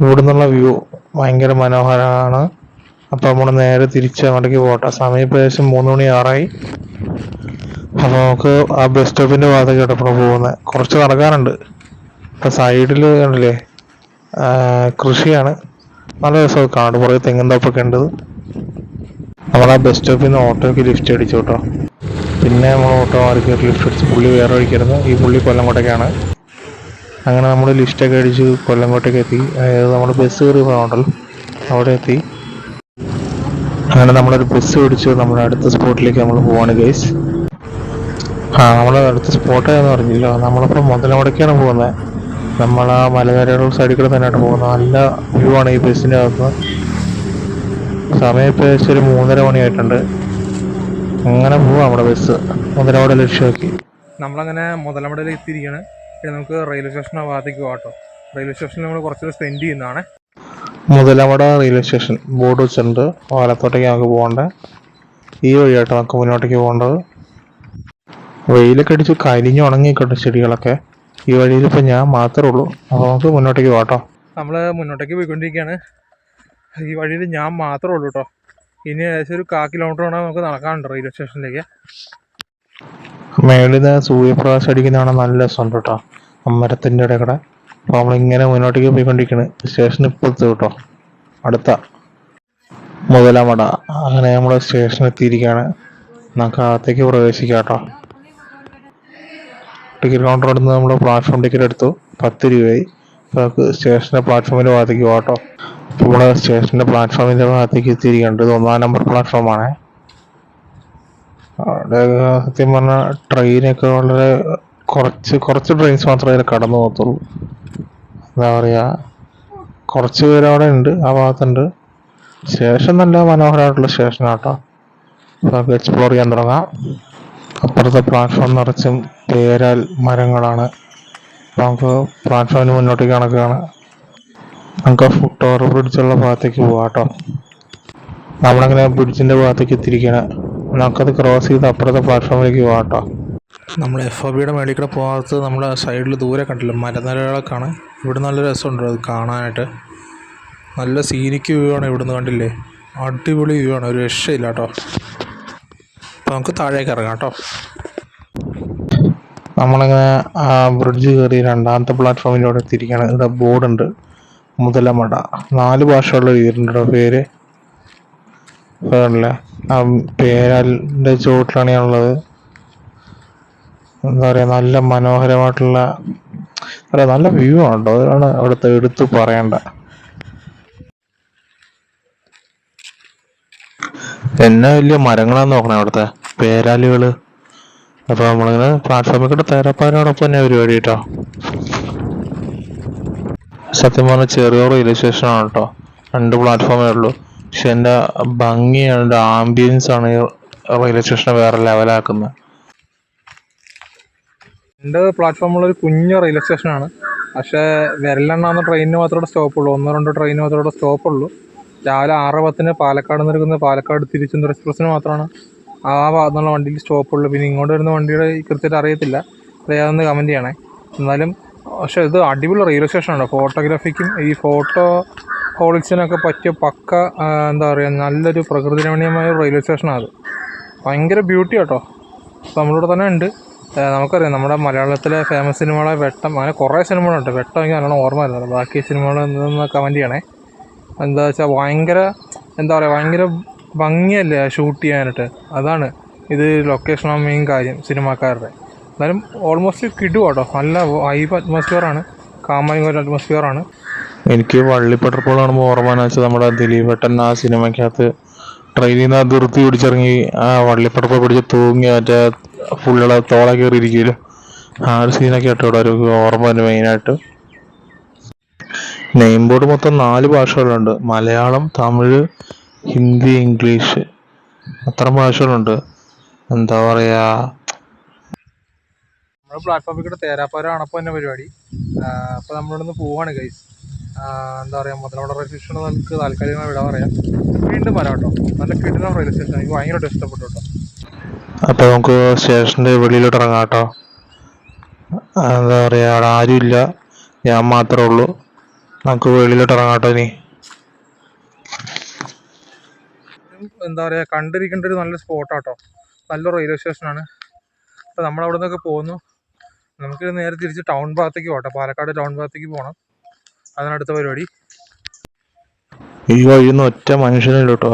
ഇവിടെ നിന്നുള്ള വ്യൂ ഭയങ്കര മനോഹരമാണ്. അപ്പൊ നമ്മൾ നേരെ തിരിച്ച് അങ്ങോട്ടേക്ക് പോകട്ടെ സമയം ഏകദേശം മൂന്ന് മണി ആറായി. അപ്പൊ നമുക്ക് ആ ബസ് സ്റ്റോപ്പിന്റെ ഭാഗത്തേക്ക് ഇപ്പോൾ പോകുന്നത് കുറച്ച് നടക്കാനുണ്ട്. ഇപ്പൊ സൈഡിൽ കണ്ടില്ലേ? കൃഷിയാണ്. നല്ല രസമൊക്കെ കാണും കുറേ തെങ്ങും തോപ്പൊക്കെ ഉണ്ട്. നമ്മൾ ആ ബസ് സ്റ്റോപ്പിൽ നിന്ന് ഓട്ടോയ്ക്ക് ലിഫ്റ്റ് അടിച്ചു കേട്ടോ. പിന്നെ നമ്മൾ ഓട്ടോ മാറി കയറി ലിഫ്റ്റ് അടിച്ച് പുള്ളി വേറെ വഴിക്കായിരുന്നു ഈ പുള്ളി കൊല്ലംകോട്ടേക്കാണ്. അങ്ങനെ നമ്മൾ ലിഫ്റ്റൊക്കെ അടിച്ച് കൊല്ലംകോട്ടേക്ക് എത്തി അതായത് നമ്മൾ ബസ് കയറി പോകണ്ടല്ലോ അവിടെ എത്തി. അങ്ങനെ നമ്മളൊരു ബസ് പിടിച്ച് നമ്മുടെ അടുത്ത സ്പോട്ടിലേക്ക് നമ്മൾ പോവാണ് ഗൈസ് ആ നമ്മൾ അടുത്ത സ്പോട്ട് ഏതാന്ന് പറഞ്ഞില്ലോ? നമ്മളിപ്പോൾ മുതലമുടക്കാണ് പോകുന്നത് നമ്മൾ ആ മലനിരകളുടെ സൈഡിൽ കൂടെ തന്നെയാണ് പോകുന്നത് നല്ല വ്യൂ ആണ് ഈ ബസ്സിന്റെ അകത്ത്. സമയം ഇപ്പോൾ ഏകദേശം ഒരു മൂന്നര മണിയായിട്ടുണ്ട്. അങ്ങനെ പോവാം നമ്മുടെ ബസ് മുതലമുട ലക്ഷ്യമാക്കി. നമ്മളങ്ങനെ മുതലമടയിൽ എത്തിയിരിക്കുകയാണ് പിന്നെ നമുക്ക് റെയിൽവേ സ്റ്റേഷൻ ഭാഗത്തേക്ക് പോകാം റെയിൽവേ സ്റ്റേഷനിൽ നമ്മൾ കുറച്ച് സ്പെൻഡ് ചെയ്യുന്നതാണ്. മുതലമട റെയിൽവേ സ്റ്റേഷൻ ബോർഡ് വെച്ചിട്ടുണ്ട് ഓലത്തോട്ടേക്ക് നമുക്ക് പോകേണ്ടത് ഈ വഴിയായിട്ട് നമുക്ക് മുന്നോട്ടേക്ക് പോകേണ്ടത്. വെയിലൊക്കെ അടിച്ച് കരിഞ്ഞ് ഉണങ്ങിക്കോട്ടെ ചെടികളൊക്കെ. ഈ വഴിയിൽ ഇപ്പം ഞാൻ മാത്രമേ ഉള്ളൂ. അപ്പോൾ നമുക്ക് മുന്നോട്ടേക്ക് പോകട്ടോ നമ്മൾ മുന്നോട്ടേക്ക് പോയിക്കൊണ്ടിരിക്കുകയാണ്. ഈ വഴിയിൽ ഞാൻ മാത്രമേ ഉള്ളൂ കേട്ടോ. ഇനി ഏകദേശം ഒരു കാ കിലോമീറ്റർ വേണം നമുക്ക് നടക്കാനുണ്ട് റെയിൽവേ സ്റ്റേഷനിലേക്ക് മേളിൽ നിന്ന് സൂര്യപ്രകാശം അടിക്കുന്നതാണ് നല്ല രസമുണ്ട് കേട്ടോ. അമ്മരത്തിന്റെ ഇടയിൽ കൂടെ. അപ്പോൾ നമ്മളിങ്ങനെ മുന്നോട്ടേക്ക് പോയിക്കൊണ്ടിരിക്കുകയാണ്. സ്റ്റേഷൻ ഇപ്പോഴത്തെ കേട്ടോ. അടുത്ത മുതലമട. അങ്ങനെ നമ്മൾ സ്റ്റേഷനിൽ എത്തിയിരിക്കുകയാണ്. നമുക്ക് അകത്തേക്ക് പ്രവേശിക്കാം കേട്ടോ. ടിക്കറ്റ് കൗണ്ടർ അടുത്ത് നമ്മൾ പ്ലാറ്റ്ഫോം ടിക്കറ്റ് എടുത്തു. പത്ത് രൂപയായി. അപ്പോൾ നമുക്ക് സ്റ്റേഷന്റെ പ്ലാറ്റ്ഫോമിന്റെ ഭാഗത്തേക്ക് പോകട്ടോ കേട്ടോ. അപ്പോൾ നമ്മൾ സ്റ്റേഷന്റെ പ്ലാറ്റ്ഫോമിന്റെ ഭാഗത്തേക്ക് എത്തിയിരിക്കുന്നുണ്ട് ഇത് ഒന്നാം നമ്പർ പ്ലാറ്റ്ഫോമാണ് അവിടെ സത്യം പറഞ്ഞാൽ ട്രെയിനൊക്കെ വളരെ കുറച്ച് കുറച്ച് ട്രെയിൻസ് മാത്രമേ അതിൽ കടന്നു പോകത്തുള്ളൂ. എന്താ പറയുക കുറച്ച് പേര് അവിടെ ഉണ്ട് ആ ഭാഗത്തുണ്ട്. സ്റ്റേഷൻ നല്ല മനോഹരമായിട്ടുള്ള സ്റ്റേഷനാട്ടോ നമുക്ക് എക്സ്പ്ലോർ ചെയ്യാൻ തുടങ്ങാം. അപ്പുറത്തെ പ്ലാറ്റ്ഫോം നിറച്ചും പേരാൽ മരങ്ങളാണ്. നമുക്ക് പ്ലാറ്റ്ഫോമിന് മുന്നോട്ടേക്ക് കണക്കാണ്. നമുക്ക് ഫുട് ഓവർ ബ്രിഡ്ജുള്ള ഭാഗത്തേക്ക് പോകാം കേട്ടോ നമ്മളങ്ങനെ ബ്രിഡ്ജിന്റെ ഭാഗത്തേക്ക് എത്തിയിരിക്കുകയാണ് നമുക്കത് ക്രോസ് ചെയ്ത് അപ്പുറത്തെ പ്ലാറ്റ്ഫോമിലേക്ക് പോകാം കേട്ടോ നമ്മൾ എഫ് ഒ ബിയുടെ മേളിൽ കൂടെ പോകാത്ത നമ്മുടെ സൈഡിൽ ദൂരെ കണ്ടില്ല? മരനിരകളൊക്കെയാണ്. ഇവിടെ നല്ല രസമുണ്ട് അത് കാണാനായിട്ട്. നല്ല സീനിക്ക് വ്യൂ ആണ് ഇവിടുന്ന് കണ്ടില്ലേ? അടിപൊളി വ്യൂ ആണ്. ഒരു രക്ഷയില്ല കേട്ടോ അപ്പോൾ നമുക്ക് താഴേക്ക് ഇറങ്ങാം കേട്ടോ. നമ്മളിങ്ങനെ ബ്രിഡ്ജ് കയറി രണ്ടാമത്തെ പ്ലാറ്റ്ഫോമിലൂടെ എത്തിയിരിക്കുകയാണ്. ഇവിടെ ബോർഡുണ്ട് മുതലമട നാല് ഭാഷയുള്ള വീടുണ്ട് പേര് അതല്ലേ ആ പേരാലിന്റെ ചുവട്ടിലാണ് ഞാനുള്ളത്. എന്താ പറയുക നല്ല മനോഹരമായിട്ടുള്ള പറയാ നല്ല വ്യൂ ആണ് കേട്ടോ. അതാണ് അവിടുത്തെ എടുത്ത് പറയേണ്ട. എന്നാ വലിയ മരങ്ങളാന്ന് നോക്കണേ അവിടുത്തെ പേരാലുകൾ? അപ്പൊ നമ്മളിങ്ങനെ പ്ലാറ്റ്ഫോമിൽ കൂടെ തേരാപ്പാരോടൊപ്പം തന്നെ പരിപാടി കേട്ടോ. സത്യം പറഞ്ഞാൽ ചെറിയ റെയിൽവേ സ്റ്റേഷനാണ് കേട്ടോ. രണ്ട് പ്ലാറ്റ്ഫോമേ ഉള്ളൂ. പക്ഷെ എന്റെ ഭംഗിയാണ് എന്റെ ആംബിയൻസ് ആണ് ഈ റെയിൽവേ സ്റ്റേഷനെ വേറെ ലെവലാക്കുന്നത് രണ്ട് പ്ലാറ്റ്ഫോമുള്ള ഒരു കുഞ്ഞു റെയിൽവേ സ്റ്റേഷനാണ് പക്ഷേ വിരലെണ്ണാവുന്ന ട്രെയിനിന് മാത്രമേ സ്റ്റോപ്പ് ഉള്ളൂ. ഒന്നോ രണ്ടോ ട്രെയിനിന് മാത്രമേ സ്റ്റോപ്പ് ഉള്ളൂ. രാവിലെ ആറ് പത്തിന് പാലക്കാട് നിന്ന് എടുക്കുന്ന പാലക്കാട് തിരിച്ചും എക്സ്പ്രസ്സിന് മാത്രമാണ് ആ ഭാഗത്തു നിന്നുള്ള വണ്ടിയിൽ സ്റ്റോപ്പ് ഉള്ളൂ. പിന്നെ ഇങ്ങോട്ട് വരുന്ന വണ്ടിയുടെ കൃത്യമായിട്ട് അറിയത്തില്ല. അറിയാവുന്ന കമന്റ് ചെയ്യണേ. എന്നാലും പക്ഷേ ഇത് അടിപൊളി റെയിൽവേ സ്റ്റേഷനാണ് ഫോട്ടോഗ്രാഫിക്കും ഈ ഫോട്ടോ ഹോളിക്സിനൊക്കെ പറ്റിയ പക്ക എന്താ പറയുക നല്ലൊരു പ്രകൃതി രമണീയമായ റെയിൽവേ സ്റ്റേഷനാണ് അത്. ഭയങ്കര ബ്യൂട്ടി കേട്ടോ. നമ്മളിവിടെ തന്നെ ഉണ്ട്. നമുക്കറിയാം നമ്മുടെ മലയാളത്തിലെ ഫേമസ് സിനിമകളെ വെട്ടം അങ്ങനെ കുറേ സിനിമകളുണ്ട് വെട്ടം എനിക്ക് നല്ലോണം ഓർമ്മ വരുന്നത് ബാക്കി സിനിമകൾ കമന്റ് ചെയ്യണേ. എന്താ വെച്ചാൽ ഭയങ്കര എന്താ പറയുക ഭയങ്കര ഭംഗിയല്ലേ ഷൂട്ട് ചെയ്യാനായിട്ട്? അതാണ്. ഇത് ലൊക്കേഷനാണ് മെയിൻ കാര്യം സിനിമാക്കാരുടെ എന്നാലും ഓൾമോസ്റ്റ് കിടു കേട്ടോ നല്ല വൈബ് അറ്റ്മോസ്ഫിയറാണ് കാമായും ഒരു അറ്റ്മോസ്ഫിയറാണ് എനിക്ക് വള്ളിപ്പട്ടർപ്പോൾ കാണുമ്പോൾ ഓർമ്മ വെച്ചാൽ നമ്മുടെ ദിലീപ് ഏട്ടൻ ആ സിനിമയ്ക്കകത്ത് ട്രെയിനിൽ നിന്ന് അതിർത്തി പിടിച്ചിറങ്ങി ആ വള്ളിപ്പെട്ടപ്പോൾ പിടിച്ച് തൂങ്ങി മറ്റേ ഫുള്ളുള്ള തോള കയറിയിരിക്കുമല്ലോ ആ ഒരു സീനൊക്കെ ആയിട്ട് ഇവിടെ ഒരു ഓർമ്മ തന്നെ മെയിനായിട്ട് നെയിം ബോർഡ് മൊത്തം നാല് ഭാഷകളുണ്ട്. മലയാളം തമിഴ് ഹിന്ദി ഇംഗ്ലീഷ് അത്ര ഭാഷകളുണ്ട്. എന്താ പറയാ? നമ്മുടെ പ്ലാറ്റ്ഫോമിൽ കൂടെ തേരാപ്പാരം അണപ്പം തന്നെ പരിപാടി. അപ്പോൾ നമ്മളിവിടുന്ന് പോവാണ് ഗൈസ് എന്താ പറയുക മുതലോടെ റെയിൽവേ സ്റ്റേഷൻ നമുക്ക് താൽക്കാലികമായി വിടാൻ പറയാം. വീണ്ടും വരാം കേട്ടോ. നല്ല കിട്ടുന്ന റെയിൽവേ സ്റ്റേഷൻ എനിക്ക് ഭയങ്കരമായിട്ട് ഇഷ്ടപ്പെട്ടു കേട്ടോ. അപ്പൊ നമുക്ക് സ്റ്റേഷന്റെ വെളിയിലോട്ട് ഇറങ്ങാം കേട്ടോ. എന്താ പറയാ അവിടെ ആരുമില്ല. ഞാൻ മാത്രമേ ഉള്ളൂ. നമുക്ക് വെളിയിലോട്ട് ഇറങ്ങാം കേട്ടോ ഇനി. എന്താ പറയുക കണ്ടിരിക്കേണ്ട ഒരു നല്ല സ്പോട്ടാട്ടോ നല്ല റെയിൽവേ സ്റ്റേഷനാണ് അപ്പോൾ നമ്മൾ അവിടെ നിന്നൊക്കെ പോകുന്നു. നമുക്ക് നേരെ തിരിച്ച് ടൗൺ ഭാഗത്തേക്ക് പോകട്ടെ പാലക്കാട് ടൗൺ ഭാഗത്തേക്ക് പോകണം അതിനടുത്ത പരിപാടി. ഈ വഴിയൊന്നും ഒറ്റ മനുഷ്യനില്ല കേട്ടോ.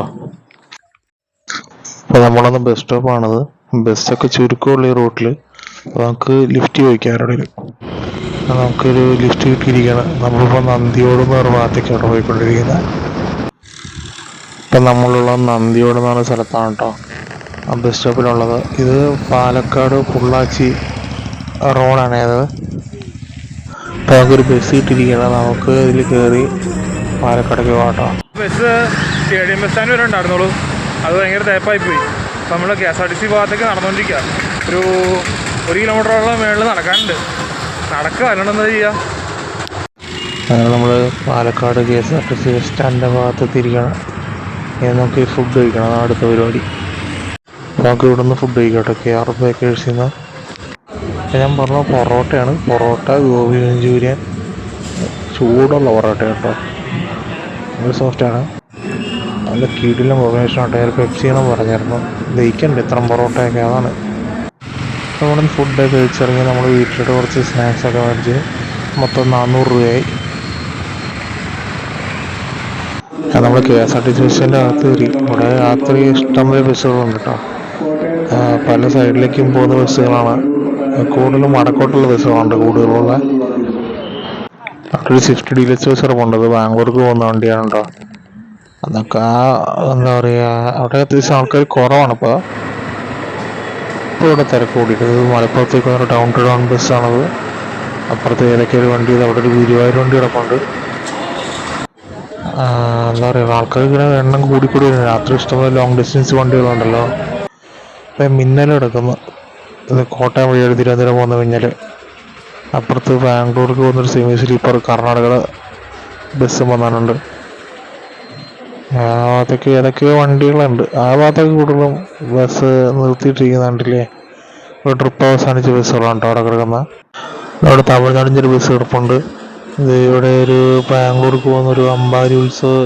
അപ്പോൾ നമ്മളന്ന് ബസ് സ്റ്റോപ്പാണത് ബസ്സൊക്കെ ചുരുക്കമുള്ള ഈ റൂട്ടിൽ നമുക്ക് ലിഫ്റ്റ് ചോദിക്കാം ആരോടെങ്കിലും നമുക്കൊരു ലിഫ്റ്റ് കിട്ടിയിരിക്കുകയാണ് നമ്മളിപ്പോൾ നന്ദിയോട് ഭാഗത്തേക്കാണ് പോയിക്കൊണ്ടിരിക്കുന്നത്. ഇപ്പം നമ്മളുള്ള നന്ദിയോട് എന്ന് പറഞ്ഞ സ്ഥലത്താണ് കേട്ടോ ആ ബസ് സ്റ്റോപ്പിലുള്ളത് ഇത് പാലക്കാട് പൊള്ളാച്ചി റോഡാണ് അത് അപ്പോൾ നമുക്കൊരു ബസ് കിട്ടിയിരിക്കുകയാണ്. നമുക്ക് ഇതിൽ കയറി പാലക്കാടേക്ക് പോകട്ടോ കേട്ടോ ബസ് സ്റ്റേഡിയം ബസ് സ്റ്റാൻഡ് വരെ ഉണ്ടായിരുന്നുള്ളൂ. അത് ഭയങ്കര തേപ്പായി പോയി. അപ്പോൾ നമ്മൾ K S R T C ഭാഗത്തേക്ക് നടന്നുകൊണ്ടിരിക്കുക ഒരു ഒരു കിലോമീറ്ററോളം മേളിൽ നടക്കാനുണ്ട്. നടക്കുക അല്ലാണ്ട് എന്താ ചെയ്യുക അങ്ങനെ നമ്മൾ Palakkad K S R T C bus സ്റ്റാൻഡിന്റെ ഭാഗത്ത് എത്തിയിരിക്കുകയാണ്. ഇനി നമുക്ക് ഈ ഫുഡ് കഴിക്കണം. അതാണ് അടുത്ത പരിപാടി. നമുക്ക് ഇവിടെ നിന്ന് ഫുഡ് കഴിക്കട്ടെ കെ ആർ ബേക്കേഴ്സിൽ നിന്ന് ഞാൻ പറഞ്ഞ പൊറോട്ടയാണ്. പൊറോട്ട ഗോപി മഞ്ചൂരിയൻ. ചൂടുള്ള പൊറോട്ട കേട്ടോ. നല്ല സോഫ്റ്റാണ് നല്ല കീടിലും കോമ്പിനേഷൻ ആട്ടെ പെപ്സി എന്ന് പറഞ്ഞായിരുന്നു. ദഹിക്കണ്ട്. ഇത്രയും പൊറോട്ടയൊക്കെ അതാണ്. നമ്മുടെ ഫുഡൊക്കെ കഴിച്ചിറങ്ങി നമ്മൾ വീട്ടിലോട്ട് കുറച്ച് സ്നാക്സൊക്കെ മേടിച്ച് മൊത്തം നാനൂറ് രൂപയായി. നമ്മൾ K S R T C ബസ്സിന്റെ അകത്ത് കയറി. ഇവിടെ രാത്രി ഇഷ്ടംപോലെ ബസ്സുകളുണ്ട് കേട്ടോ. പല സൈഡിലേക്കും പോകുന്ന ബസ്സുകളാണ്. കൂടുതലും വടക്കോട്ടുള്ള ബസ്സുകളുണ്ട് കൂടുതലുള്ള. അവിടെ ഒരു സ്വിഫ്റ്റ് ഡീലക്സ് ബസ് ഇറങ്ങുന്നുണ്ട് അത് ബാംഗ്ലൂർക്ക് പോകുന്ന വണ്ടിയാണ് കേട്ടോ. അതൊക്കെ ആ എന്താ പറയുക അവിടെ അത്യാവശ്യം ആൾക്കാർ കുറവാണ് ഇപ്പോൾ ഇപ്പോൾ ഇവിടെ തിരക്ക് കൂടിയിട്ട് മലപ്പുറത്തേക്ക് വന്ന ടൗൺ ടു ടൗൺ ബസ്സാണത്. അപ്പുറത്ത് ഏതൊക്കെ ഒരു വണ്ടി അവിടെ ഒരു ഗുരുവായൂർ വണ്ടി കിടപ്പുണ്ട്. എന്താ പറയുക ആൾക്കാർ ഇങ്ങനെ എണ്ണം കൂടിക്കൂടി വരുന്നത് രാത്രി ഇഷ്ടംപോലെ ലോങ് ഡിസ്റ്റൻസ് വണ്ടികളുണ്ടല്ലോ ഇപ്പം മിന്നൽ എടുക്കുന്നു ഇത് കോട്ടയം വഴി തിരുവനന്തപുരം പോകുന്ന മിന്നൽ അപ്പുറത്ത് ബാംഗ്ലൂർക്ക് പോകുന്നൊരു സെമി സ്ലീപ്പർ കർണാടക ബസ് വന്നാനുണ്ട് ആ ഭാഗത്തേക്ക് ഏതൊക്കെയോ വണ്ടികളുണ്ട്. ആ ഭാഗത്തേക്ക് കൂടുതലും ബസ് നിർത്തിയിട്ടിരിക്കുന്ന കണ്ടില്ലേ ഒരു ട്രിപ്പ് അവസാനിച്ച ബസ്സുകളാണ് കേട്ടോ അവിടെ കിടക്കുന്ന അവിടെ തമിഴ്നാടിന്റെ ഒരു ബസ് കിടപ്പുണ്ട്. ഇവിടെ ഒരു ബാംഗ്ലൂർക്ക് പോകുന്ന ഒരു അമ്പാരി ഉത്സവ്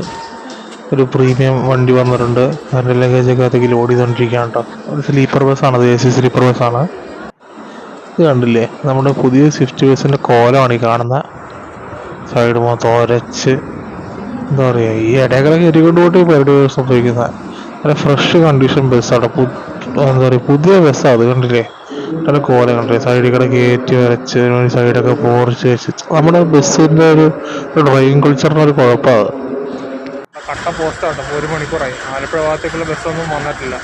ഒരു പ്രീമിയം വണ്ടി വന്നിട്ടുണ്ട്. അതിന്റെ ലഗേജ് ഒക്കെ അകത്തേക്ക് ലോഡ് ചെയ്തുകൊണ്ടിരിക്കുകയാണ് കേട്ടോ ഒരു സ്ലീപ്പർ ബസ്സാണ് അത് എ സി സ്ലീപ്പർ ബസ്സാണ് ഇത് കണ്ടില്ലേ? നമ്മുടെ പുതിയ സ്വിഫ്റ്റ് ബസ്സിന്റെ കോലമാണ് ഈ കാണുന്ന. സൈഡ് മൊത്തം ഒരച്ച് എന്താ പറയുക ഈ ഇടകളൊക്കെ എരികൊണ്ട് പോയിട്ട് പരിപാടി സംഭവിക്കുന്ന നല്ല ഫ്രഷ് കണ്ടീഷൻ ബസ്സാണ് എന്താ പറയുക പുതിയ ബസ്സാണ് അത് കണ്ടില്ലേ? നല്ല കോല കണ്ടില്ലേ സൈഡിൽ കൂടെ കയറ്റി വരച്ച് സൈഡൊക്കെ പോർച്ച് വെച്ച്. നമ്മുടെ ബസ്സിന്റെ ഒരു ഡ്രൈവിംഗ് കൾച്ചറിന് ഒരു കുഴപ്പമാണ് കട്ട പോസ്റ്റ് ആട്ടോ ഒരു മണിക്കൂറായി. ആലപ്പുഴ ഭാഗത്തേക്കുള്ള ബസ്സൊന്നും വന്നിട്ടില്ല.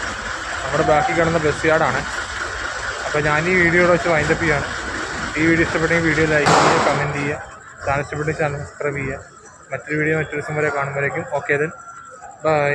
നമ്മുടെ ബാക്കി കിടന്ന ബസ് യാർഡാണ് അപ്പോൾ ഞാൻ ഈ വീഡിയോ വെച്ച് വൈൻഡപ്പ് ചെയ്യാണ് ഈ വീഡിയോ ഇഷ്ടപ്പെട്ടെങ്കിൽ വീഡിയോ ലൈക്ക് ചെയ്യുക കമന്റ് ചെയ്യുക ചാനൽ ഇഷ്ടപ്പെട്ടെങ്കിൽ ചാനൽ സബ്സ്ക്രൈബ് ചെയ്യുക. മറ്റൊരു വീഡിയോ മറ്റൊരു ദിവസം വരെ കാണുമ്പോഴേക്കും. Okay then bye